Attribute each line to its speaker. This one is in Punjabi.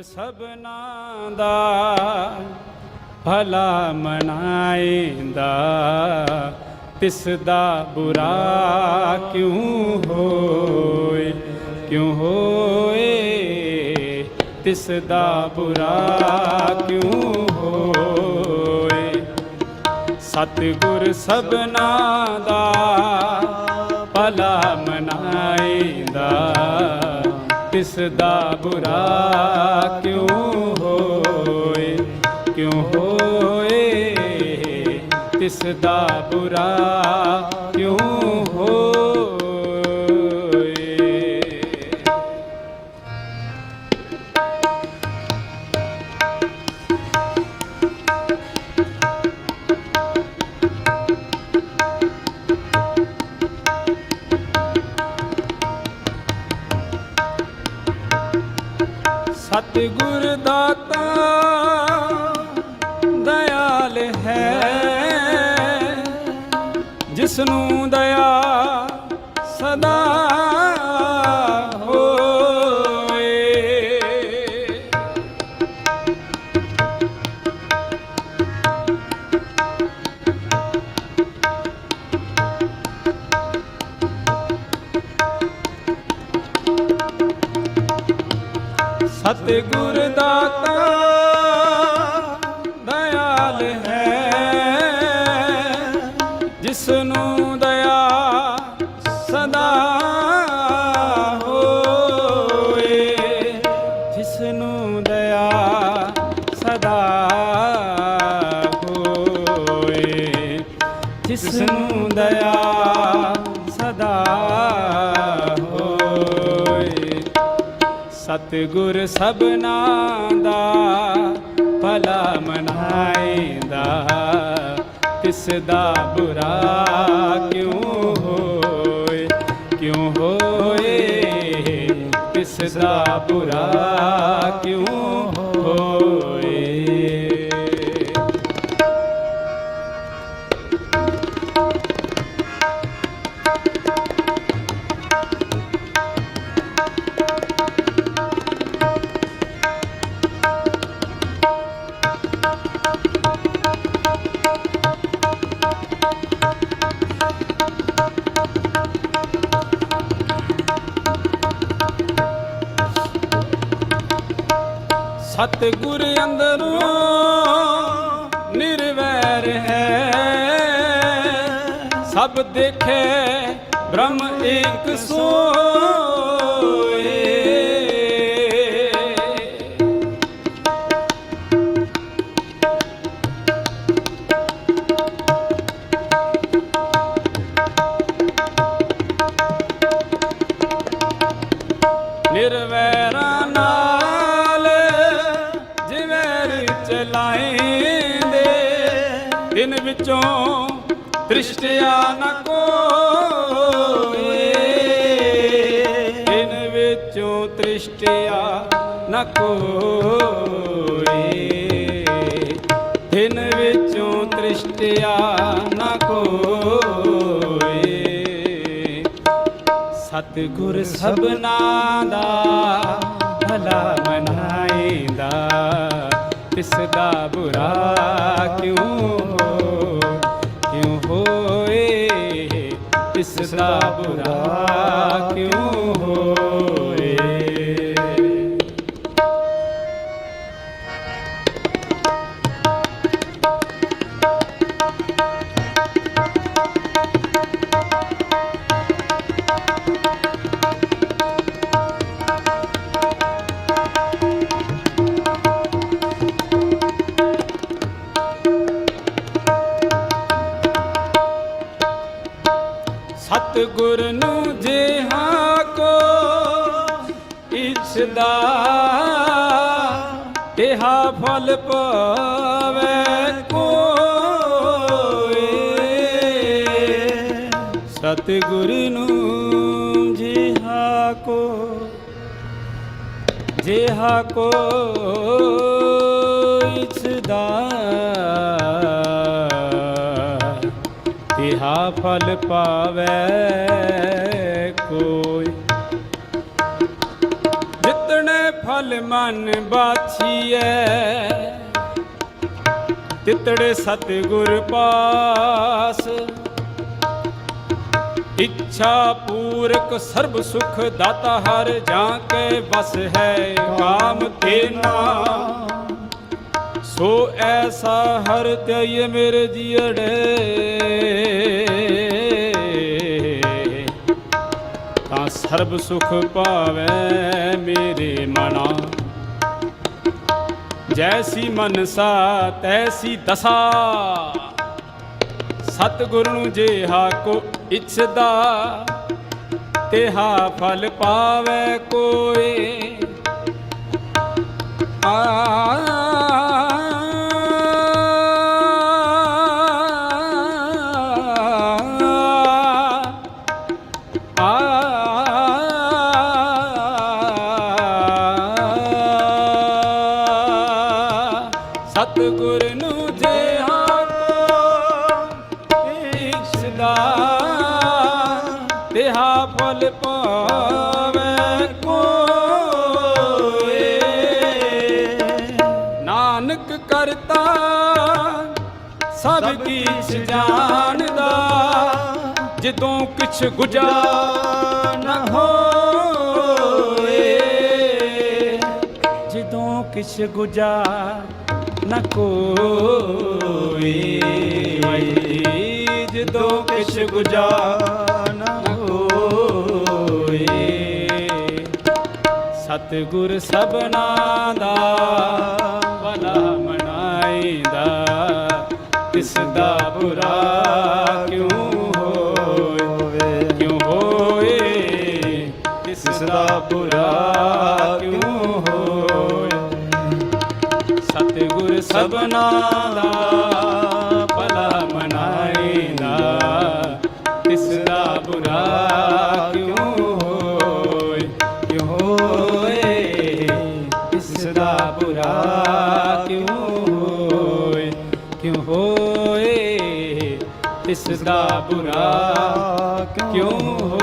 Speaker 1: ਸਭਨਾ ਦਾ ਭਲਾ ਮਨਾਏਂਦਾ ਤਿਸ ਦਾ ਬੁਰਾ ਕਿਉਂ ਹੋਏ? ਕਿਉਂ ਹੋਏ? ਤਿਸ ਦਾ ਬੁਰਾ ਕਿਉਂ ਹੋਏ? ਸਤਿਗੁਰ ਸਭਨਾ ਦਾ ਤਿਸ ਦਾ ਬੁਰਾ ਕਿਉਂ ਹੋਏ? ਕਿਉਂ ਹੋਏ? ਤਿਸ ਦਾ ਬੁਰਾ ਕਿਉਂ ਹੋਏ? ਸਤਿਗੁਰ ਦਾਤਾ ਦਇਆਲ ਹੈ ਜਿਸ ਨੂੰ ਦਇਆ ਸਤਿਗੁਰ ਦਾਤਾ ਸਤਿਗੁਰ ਸਭਨਾ ਦਾ ਭਲਾ ਮਨਾਏਂਦਾ ਤਿਸ ਦਾ ਬੁਰਾ ਕਿਉਂ ਹੋਏ? ਕਿਉਂ ਹੋਏ? ਤਿਸ ਦਾ ਬੁਰਾ ਕਿਉਂ ਸਤਿਗੁਰ ਅੰਦਰੋਂ ਨਿਰਵੈਰ ਹੈ। ਸਭ ਦੇਖੇ ਬ੍ਰਹਮ ਏਕ ਸੋਏ ਦਿਨ ਵਿੱਚੋਂ ਦ੍ਰਿਸ਼ਟਿਆ ਨ ਕੋਏ। ਦਿਨ ਵਿੱਚੋਂ ਦ੍ਰਿਸ਼ਟਿਆ ਨ ਕੋਏ। ਦਿਨ ਵਿੱਚੋਂ ਦ੍ਰਿਸ਼ਟਿਆ ਨ ਕੋਏ। ਸਤਿਗੁਰ ਸਭਨਾ ਦਾ ਭਲਾ ਮਨਾਏਂਦਾ। ਤਿਸ ਦਾ ਬੁਰਾ ਕਿਉਂ ਹੋਏ ਤਿਸ ਦਾ ਬੁਰਾ ਕਿਉਂ ਹੋਏ? ਇਛਦਾ ਫਲ ਪਾਵੇ ਕੋਏ। ਸਤਿਗੁਰ ਨੂੰ ਜਿਹਾ ਕੋ ਜਿਹਾ ਕੋ ਇਛਦਾ। ਤਿਹਾ ਫਲ ਪਾਵੇ ਫਲ ਮਨ ਬਾਛੀਐ ਤਿਤੜੇ ਸਤਿਗੁਰ ਪਾਸ ਇੱਛਾ ਪੂਰਕ ਸਰਬ ਸੁਖ ਦਾਤਾ ਹਰ ਜਾਂ ਕੇ ਬਸ ਹੈ ਕਾਮ ਤੇਨਾ ਸੋ ਐਸਾ ਹਰ ਤੇਏ ਮੇਰੇ ਜੀੜੇ ਤਾਂ ਸਰਬ ਸੁਖ ਪਾਵੇ ਮੇਰੇ ਮਨਾ। ਜੈਸੀ ਮਨਸਾ ਤੈਸੀ ਦਸਾ। ਸਤਿਗੁਰ ਨੂੰ ਜਿਹਾ ਕੋ ਇਛਦਾ, ਤੇਹਾ ਫਲ ਪਾਵੇ ਕੋਈ। ਆ ਸਤਿਗੁਰ ਨੂੰ ਜਿਹਾ ਕੋ ਇਛਦਾ ਤੇਹਾ ਫਲ ਪਾਵੇ ਕੋਏ। ਨਾਨਕ ਕਰਤਾ ਸਭ ਕੀਛ ਜਾਣਦਾ ਜਦੋਂ ਕਿਛ ਗੁਜਾ ਨ ਹੋਏ। ਜਦੋਂ ਕਿਛ ਗੁਜਾ ਨ ਵਈ ਜਦੋਂ ਕਿਛ ਗੁਜਾ ਨ ਹੋਏ ਸਤਿਗੁਰ ਸਭਨਾ ਦਾ ਭਲਾ ਮਨਾਈਦਾ ਤਿਸ ਦਾ ਬੁਰਾ ਕਿਉਂ ਹੋਏ? ਕਿਉਂ ਹੋਏ? ਤਿਸ ਦਾ ਬੁਰਾ ਸਭਨਾ ਦਾ ਭਲਾ ਮਨਾਈਦਾ ਤਿਸ ਦਾ ਬੁਰਾ ਕਿਉਂ ਹੋਏ? ਕਿਉਂ ਹੋਏ? ਤਿਸ ਦਾ ਬੁਰਾ ਕਿਉਂ ਹੋਏ? ਕਿਉਂ ਹੋਏ? ਤਿਸ ਦਾ ਬੁਰਾ ਕਿਉਂ ਹੋਏ